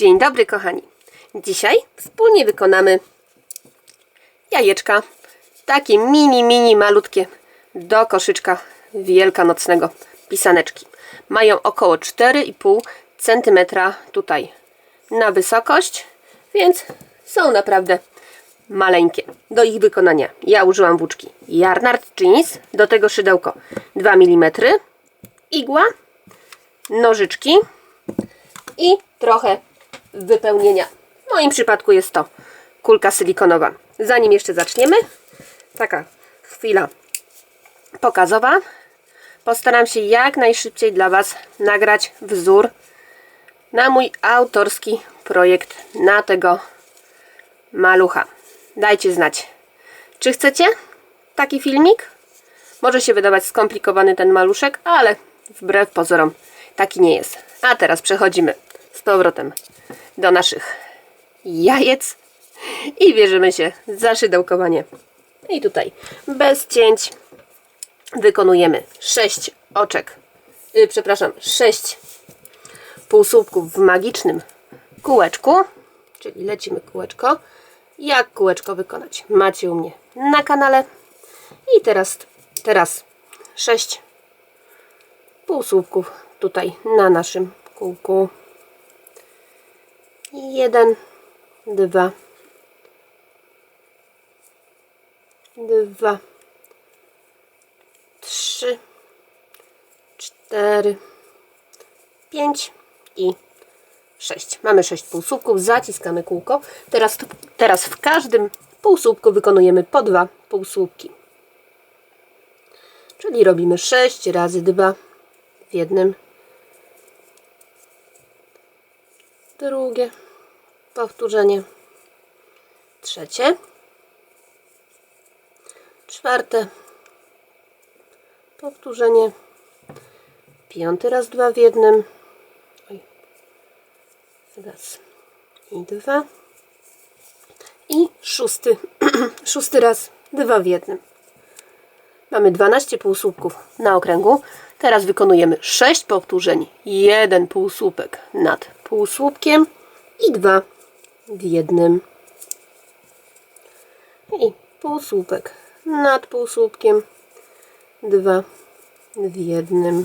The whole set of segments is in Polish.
Dzień dobry, kochani. Dzisiaj wspólnie wykonamy jajeczka. Takie mini, mini, malutkie do koszyczka wielkanocnego pisaneczki. Mają około 4,5 cm tutaj na wysokość, więc są naprawdę maleńkie. Do ich wykonania ja użyłam włóczki Jarnard Jeans, do tego szydełko 2 mm, igła, nożyczki i trochę wypełnienia. W moim przypadku jest to kulka silikonowa. Zanim jeszcze zaczniemy, taka chwila pokazowa. Postaram się jak najszybciej dla Was nagrać wzór na mój autorski projekt na tego malucha. Dajcie znać, czy chcecie taki filmik? Może się wydawać skomplikowany ten maluszek, ale wbrew pozorom taki nie jest. A teraz przechodzimy z powrotem do naszych jajec i bierzemy się za szydełkowanie. I tutaj bez cięć wykonujemy 6 oczek, yy, przepraszam, 6 półsłupków w magicznym kółeczku, czyli lecimy kółeczko. Jak kółeczko wykonać? Macie u mnie na kanale. I teraz, teraz 6 półsłupków tutaj na naszym kółku. Jeden, dwa, dwa, trzy, cztery, pięć i sześć. Mamy sześć półsłupków, zaciskamy kółko. Teraz, teraz w każdym półsłupku wykonujemy po dwa półsłupki. Czyli robimy sześć razy dwa w jednym drugie. Powtórzenie, trzecie, czwarte. Powtórzenie, piąty raz dwa w jednym, Oj. raz i dwa. I szósty, szósty raz dwa w jednym. Mamy 12 półsłupków na okręgu. Teraz wykonujemy 6 powtórzeń, jeden półsłupek nad półsłupkiem i dwa w jednym. I półsłupek nad półsłupkiem, dwa w jednym.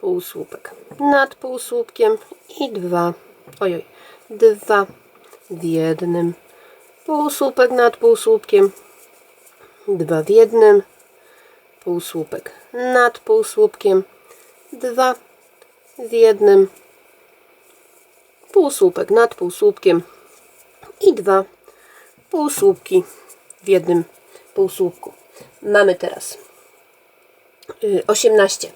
Półsłupek nad półsłupkiem i dwa, ojoj, dwa w jednym. Półsłupek nad półsłupkiem, dwa w jednym. Półsłupek nad półsłupkiem, dwa w jednym półsłupek nad półsłupkiem i dwa półsłupki w jednym półsłupku. Mamy teraz 18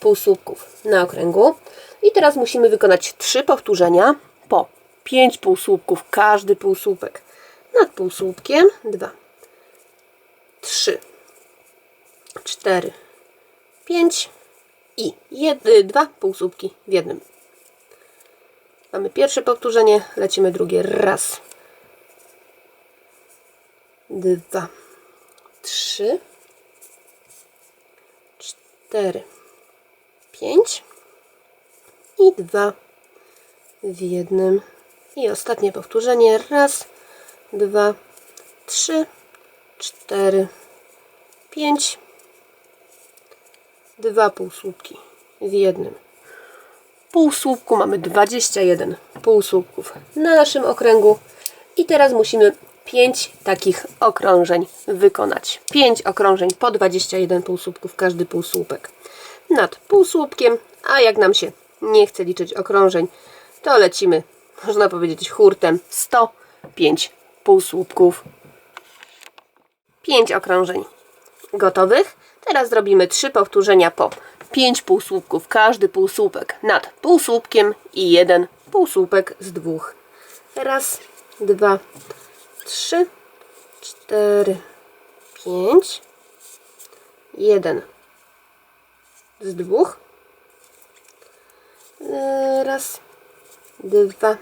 półsłupków na okręgu i teraz musimy wykonać 3 powtórzenia po 5 półsłupków każdy półsłupek nad półsłupkiem 2 3 4 5 i jed, y, dwa półsłupki w jednym. Mamy pierwsze powtórzenie, lecimy drugie. Raz, dwa, trzy, cztery, pięć i dwa w jednym. I ostatnie powtórzenie. Raz, dwa, trzy, cztery, pięć dwa półsłupki w jednym półsłupku. Mamy 21 półsłupków na naszym okręgu. I teraz musimy 5 takich okrążeń wykonać. 5 okrążeń po 21 półsłupków każdy półsłupek nad półsłupkiem, a jak nam się nie chce liczyć okrążeń, to lecimy, można powiedzieć, hurtem 105 półsłupków. 5 okrążeń gotowych. Teraz zrobimy 3 powtórzenia po 5 półsłupków, każdy półsłupek nad półsłupkiem i jeden półsłupek z dwóch. Raz, dwa, trzy, cztery, pięć, jeden z dwóch. Raz, dwa,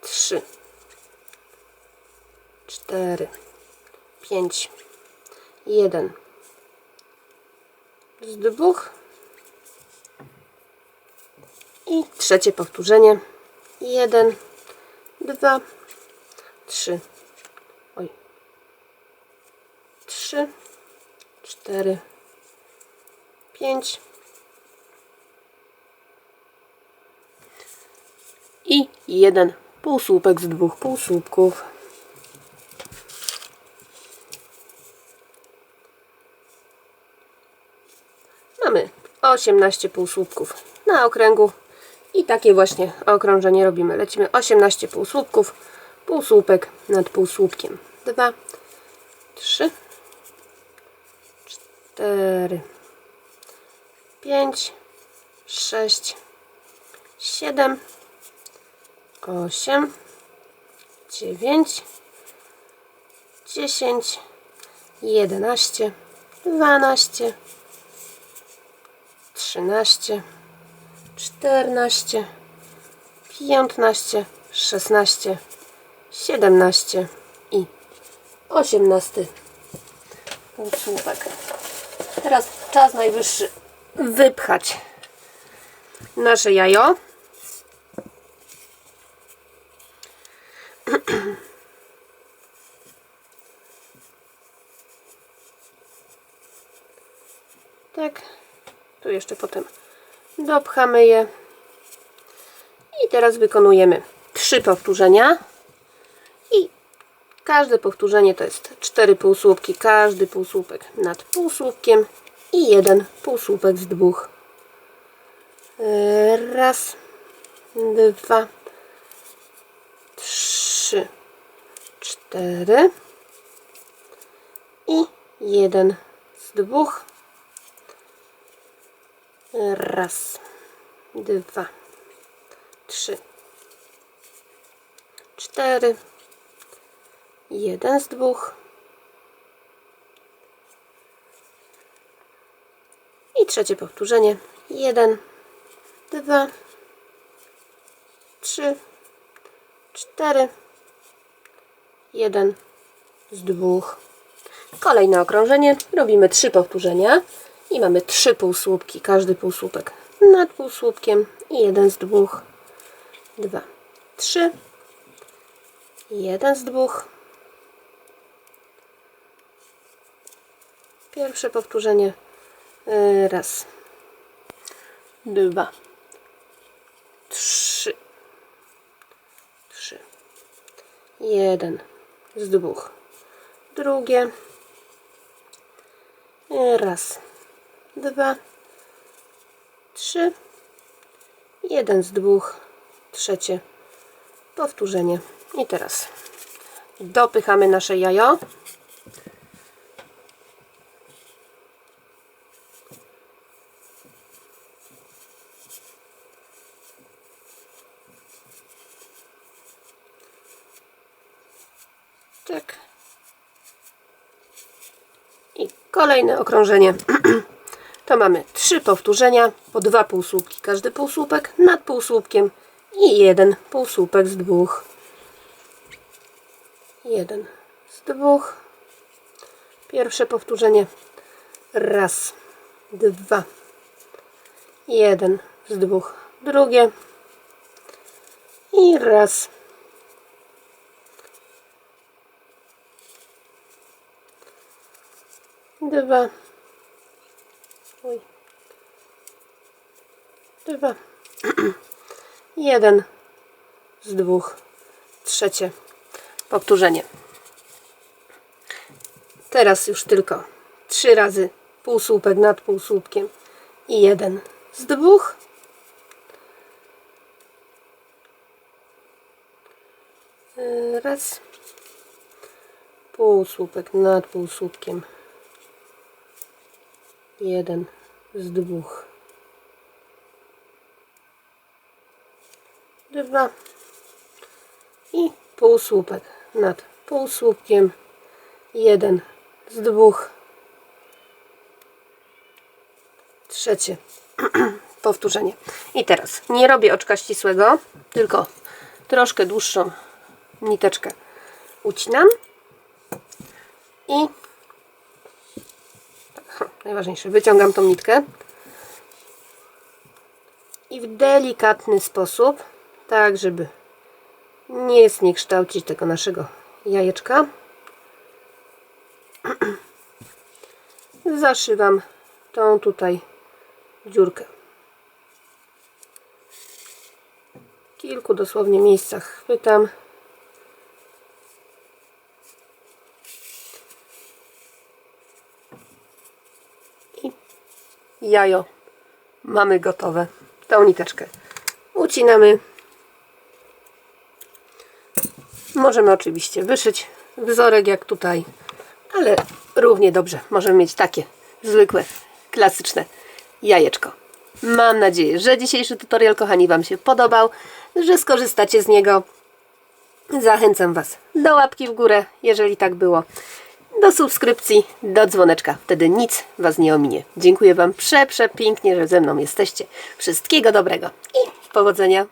trzy, cztery, pięć, jeden z dwóch I trzecie powtórzenie. Jeden, dwa, trzy. Oj. Trzy, cztery, pięć. I jeden półsłupek z dwóch półsłupków. Mamy 18 półsłupków na okręgu i takie właśnie okrążenie robimy. Lecimy 18 półsłupków, półsłupek nad półsłupkiem. 2, 3, 4, 5, 6, 7, 8, 9, 10, 11, 12, 13, 14, 15, 16, 17 i 18 półsłupek. Teraz czas najwyższy wypchać nasze jajo. Tak. Tu jeszcze potem dopchamy je. I teraz wykonujemy trzy powtórzenia. I każde powtórzenie to jest cztery półsłupki. Każdy półsłupek nad półsłupkiem i jeden półsłupek z dwóch. Raz, dwa, trzy, cztery i jeden z dwóch. Raz, dwa, trzy, cztery, jeden z dwóch i trzecie powtórzenie. Jeden, dwa, trzy, cztery, jeden z dwóch. Kolejne okrążenie. Robimy trzy powtórzenia i mamy trzy półsłupki. Każdy półsłupek nad półsłupkiem i jeden z dwóch. Dwa, trzy, jeden z dwóch. Pierwsze powtórzenie. Yy, Raz, dwa, trzy, trzy, jeden z dwóch. Drugie. Yy, Raz, dwa, trzy, jeden z dwóch. Trzecie powtórzenie. I teraz dopychamy nasze jajo. Tak. I kolejne okrążenie. To mamy trzy powtórzenia po dwa półsłupki. Każdy półsłupek nad półsłupkiem i jeden półsłupek z dwóch. Jeden z dwóch. Pierwsze powtórzenie. Raz, dwa, jeden z dwóch. Drugie. I raz. Dwa. Oj. Dwa. Jeden z dwóch. Trzecie powtórzenie. Teraz już tylko trzy razy półsłupek nad półsłupkiem i jeden z dwóch. Raz. Półsłupek nad półsłupkiem. Jeden z dwóch. Dwa. I półsłupek nad półsłupkiem. Jeden z dwóch. Trzecie powtórzenie. I teraz nie robię oczka ścisłego, tylko troszkę dłuższą niteczkę ucinam i najważniejsze, wyciągam tą nitkę i w delikatny sposób, tak żeby nie zniekształcić tego naszego jajeczka, zaszywam tą tutaj dziurkę. W kilku dosłownie miejscach chwytam. Jajo mamy gotowe. Tą niteczkę ucinamy. Możemy oczywiście wyszyć wzorek jak tutaj, ale równie dobrze możemy mieć takie zwykłe, klasyczne jajeczko. Mam nadzieję, że dzisiejszy tutorial, kochani, Wam się podobał, że skorzystacie z niego. Zachęcam Was do łapki w górę, jeżeli tak było, do subskrypcji, do dzwoneczka. Wtedy nic Was nie ominie. Dziękuję Wam prze, przepięknie, że ze mną jesteście. Wszystkiego dobrego i powodzenia.